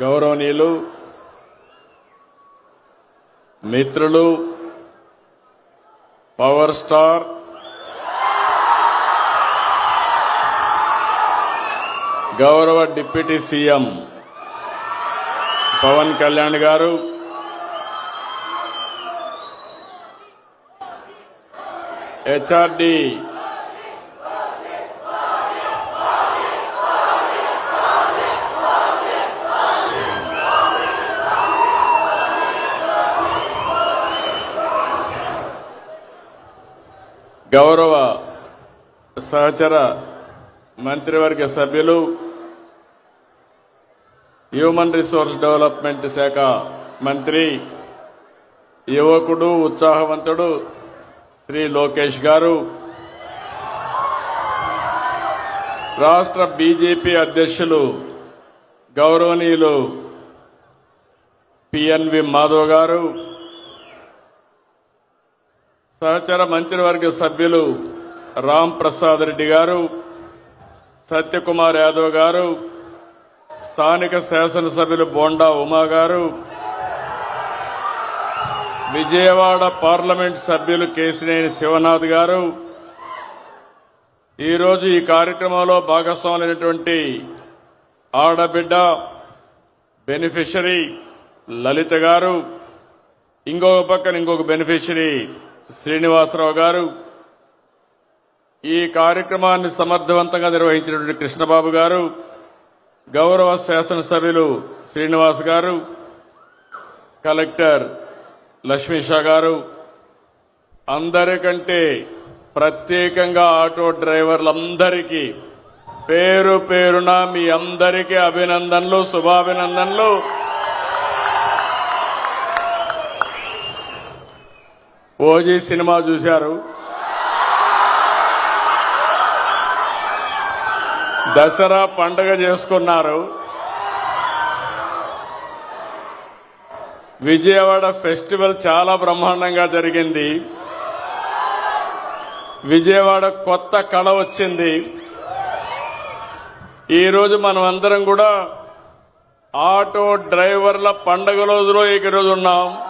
గౌరవనీయులు మిత్రులు power star గౌరవ deputy CM Pawan Kalyan garu HRD గౌరవ సహచర మంత్రివర్గ సభ్యులు హ్యూమన్ రిసోర్స్ డెవలప్మెంట్ శాఖ మంత్రి యువకుడు ఉత్సాహవంతుడు శ్రీ లోకేష్ గారు రాష్ట్ర బీజేపీ అధ్యక్షులు గౌరవనీయులు పిఎన్వి మాధవ్ గారు సహచర మంత్రివర్గ సభ్యులు రామ్ ప్రసాద్ రెడ్డి గారు సత్యకుమార్ యాదవ్ గారు స్థానిక శాసనసభ్యులు బోండా ఉమా గారు విజయవాడ పార్లమెంట్ సభ్యులు కేసినేని శివనాథ్ గారు. ఈరోజు ఈ కార్యక్రమంలో భాగస్వాములైనటువంటి ఆడబిడ్డ బెనిఫిషరీ లలిత గారు ఇంకొక పక్కన ఇంకొక బెనిఫిషరీ శ్రీనివాసరావు గారు ఈ కార్యక్రమాన్ని సమర్థవంతంగా నిర్వహించినటువంటి కృష్ణబాబు గారు గౌరవ శాసనసభ్యులు శ్రీనివాస్ గారు కలెక్టర్ లక్ష్మీషా గారు అందరికంటే ప్రత్యేకంగా ఆటో డ్రైవర్లందరికీ పేరు పేరున మీ అందరికీ అభినందనలు శుభాభినందనలు. ఓజీ సినిమా చూశారు. దసరా పండగ చేసుకున్నారు. విజయవాడ ఫెస్టివల్ చాలా బ్రహ్మాండంగా జరిగింది. విజయవాడ కొత్త కళ వచ్చింది. ఈరోజు మనం అందరం కూడా ఆటో డ్రైవర్ల పండగ రోజులో ఈరోజు ఉన్నాం.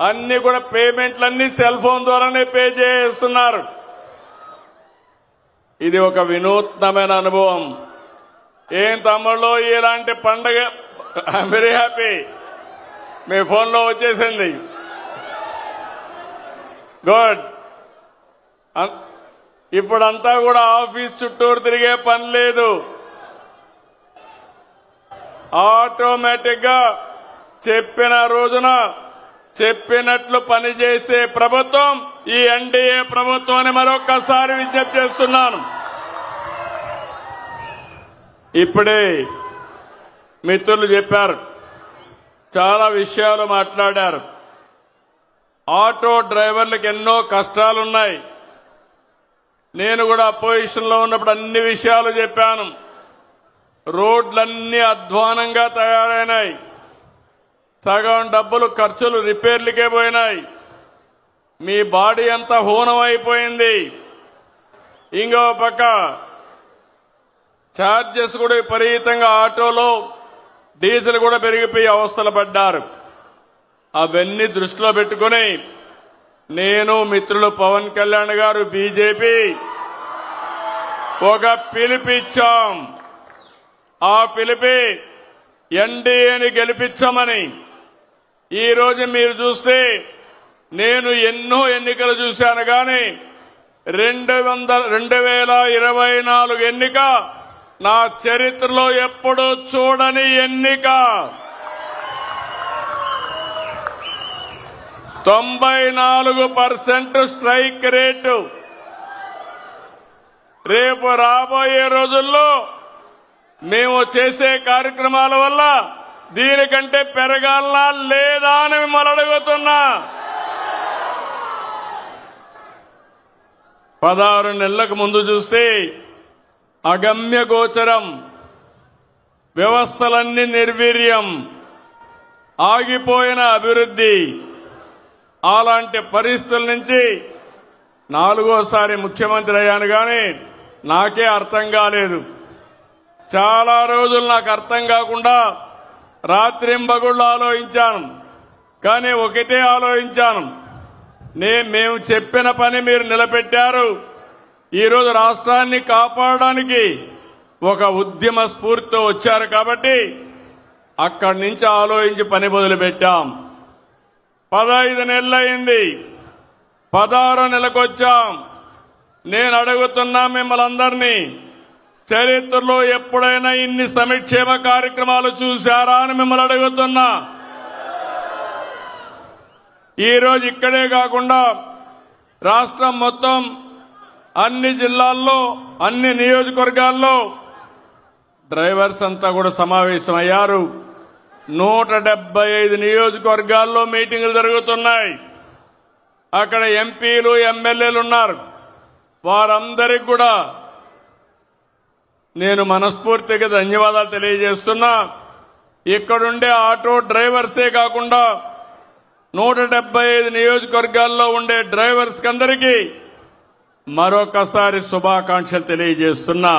అన్ని కూడా పేమెంట్లన్నీ సెల్ ఫోన్ ద్వారానే పే చేస్తున్నారు. ఇది ఒక వినూత్నమైన అనుభవం. ఏం తమ్ముళ్ళు ఇలాంటి పండగ వెరీ హ్యాపీ మీ ఫోన్లో వచ్చేసింది. గుడ్ ఇప్పుడంతా కూడా ఆఫీస్ చుట్టూరు తిరిగే పని లేదు. ఆటోమేటిక్గా చెప్పిన రోజున చెప్పినట్లు పనిచేసే ప్రభుత్వం ఈ ఎన్డీఏ ప్రభుత్వాన్ని మరొకసారి విజ్ఞప్తి చేస్తున్నాను. ఇప్పుడే మిత్రులు చెప్పారు. చాలా విషయాలు మాట్లాడారు. ఆటో డ్రైవర్లకు ఎన్నో కష్టాలున్నాయి. నేను కూడా అపోజిషన్లో ఉన్నప్పుడు అన్ని విషయాలు చెప్పాను. రోడ్లన్నీ అధ్వానంగా తయారైనాయి. సగం డబ్బులు ఖర్చులు రిపేర్లకే పోయినాయి. మీ బాడీ అంతా హూనం అయిపోయింది ఇంకో పక్క ఛార్జెస్ కూడా విపరీతంగా ఆటోలో డీజిల్ కూడా పెరిగిపోయి అవస్థలు పడ్డారు. అవన్నీ దృష్టిలో పెట్టుకుని నేను మిత్రులు పవన్ కళ్యాణ్ గారు బీజేపీ ఒక పిలిపిచ్చాం. ఆ పిలిపి ఎన్డీఏని గెలిపించమని ఈ రోజు మీరు చూస్తే నేను ఎన్నో ఎన్నికలు చూశాను కానీ రెండు వందల రెండు వేల ఇరవై నాలుగు ఎన్నిక నా చరిత్రలో ఎప్పుడూ చూడని ఎన్నిక. తొంభై నాలుగు పర్సెంట్ స్ట్రైక్ రేటు. రేపు రాబోయే రోజుల్లో మేము చేసే కార్యక్రమాల వల్ల దీనికంటే పెరగాలనా? లేదా అని మిమ్మల్ని అడుగుతున్నా. పదహారు నెలలకు ముందు చూస్తే అగమ్య గోచరం వ్యవస్థలన్నీ నిర్వీర్యం ఆగిపోయిన అభివృద్ధి. అలాంటి పరిస్థితుల నుంచి నాలుగోసారి ముఖ్యమంత్రి అయ్యాను కానీ నాకే అర్థం కాలేదు. చాలా రోజులు నాకు అర్థం కాకుండా రాత్రింబగుళ్ళు ఆలోచించాను. కానీ ఒకటే ఆలోచించాను. నే మేము చెప్పిన పని మీరు నిలబెట్టారు. ఈరోజు రాష్ట్రాన్ని కాపాడడానికి ఒక ఉద్యమ స్ఫూర్తితో వచ్చారు కాబట్టి అక్కడి నుంచి ఆలోచించి పని మొదలుపెట్టాం. పదహైదు నెలలైంది పదహారో నెలకొచ్చాం. నేను అడుగుతున్నా మిమ్మల్ని అందరినీ చరిత్రలో ఎప్పుడైనా ఇన్ని సంక్షేమ కార్యక్రమాలు చూశారా అని మిమ్మల్ని అడుగుతున్నా. ఈరోజు ఇక్కడే కాకుండా రాష్ట్రం మొత్తం అన్ని జిల్లాల్లో అన్ని నియోజకవర్గాల్లో డ్రైవర్స్ అంతా కూడా సమావేశమయ్యారు. నూట డెబ్బై ఐదు నియోజకవర్గాల్లో మీటింగులు జరుగుతున్నాయి. అక్కడ ఎంపీలు ఎమ్మెల్యేలు ఉన్నారు. వారందరికి కూడా నేను మనస్ఫూర్తిగా ధన్యవాదాలు తెలియజేస్తున్నా. ఇక్కడుండే ఆటో డ్రైవర్సే కాకుండా నూట డెబ్బై ఐదు నియోజకవర్గాల్లో ఉండే డ్రైవర్స్ అందరికీ మరొకసారి శుభాకాంక్షలు తెలియజేస్తున్నా.